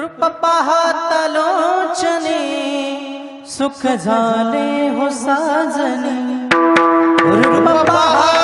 रुप लोचने सुख जाले हो रूप रुप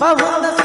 Pavanda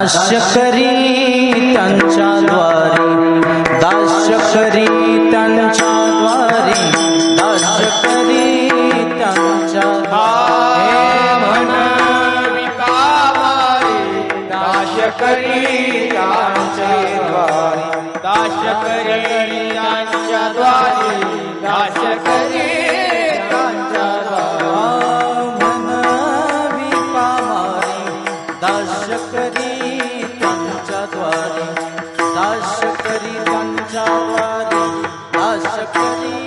दाशकरी त्यांच्या द्वारी दाशकरी त्यांच्या द्वारी दाशकरी त्यांच्या दाशकरी त्यांच्या द्वारी दाशकरी त्यांच्या द्वारी दाशकरी करी पंचावारी आशा करी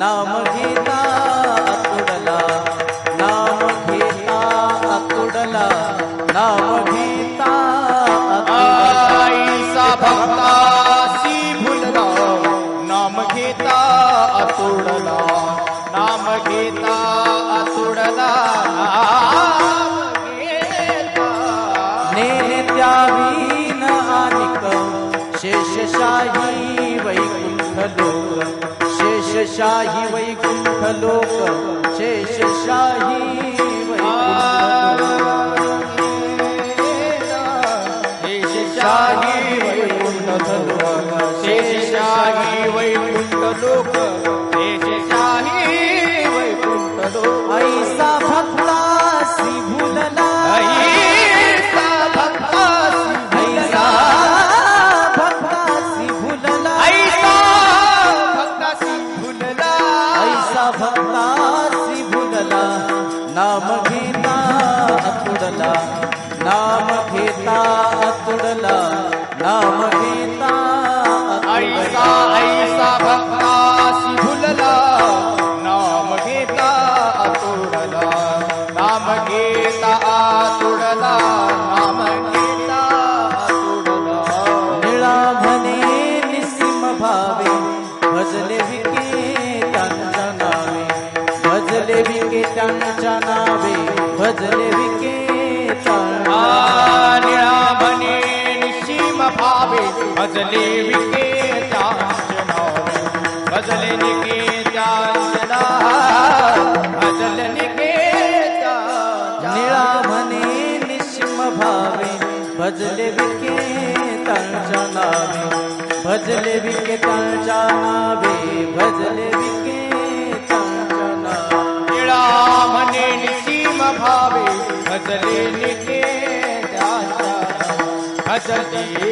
नाम गीता शाही वैकुंठ लोक शेष शाही भावे। भजले विकेता भजले निकेता भजल निकेता निळा म्हणे निशिम भावे। भजले विकेतांच्या नावे भजले विकेतांच्या नावे भजले विकेतांच्या नावे निळा म्हणे निशिम भावे भजले निके बदलले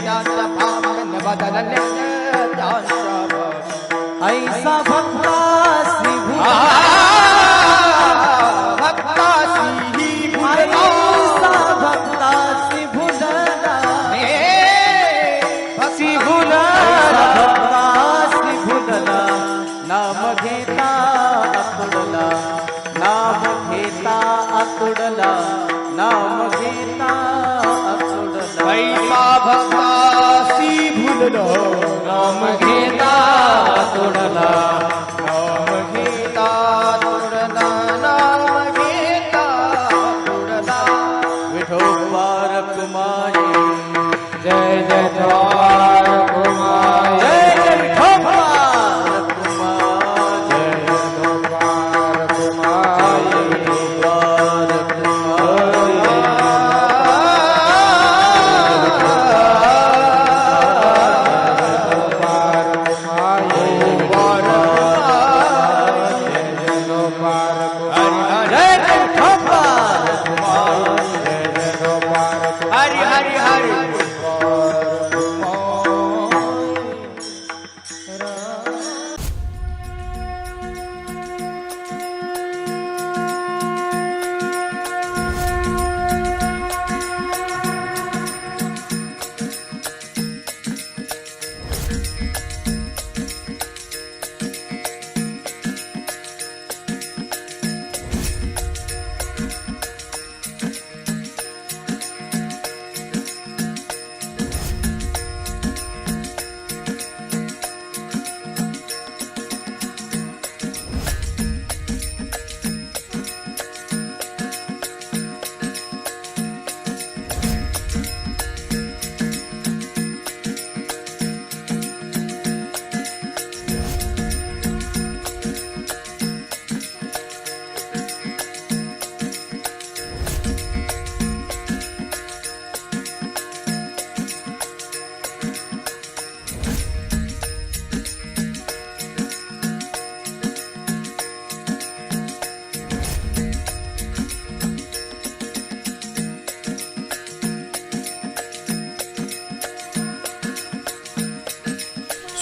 ज्ञान भावन बदलले ज्ञान सब ऐसा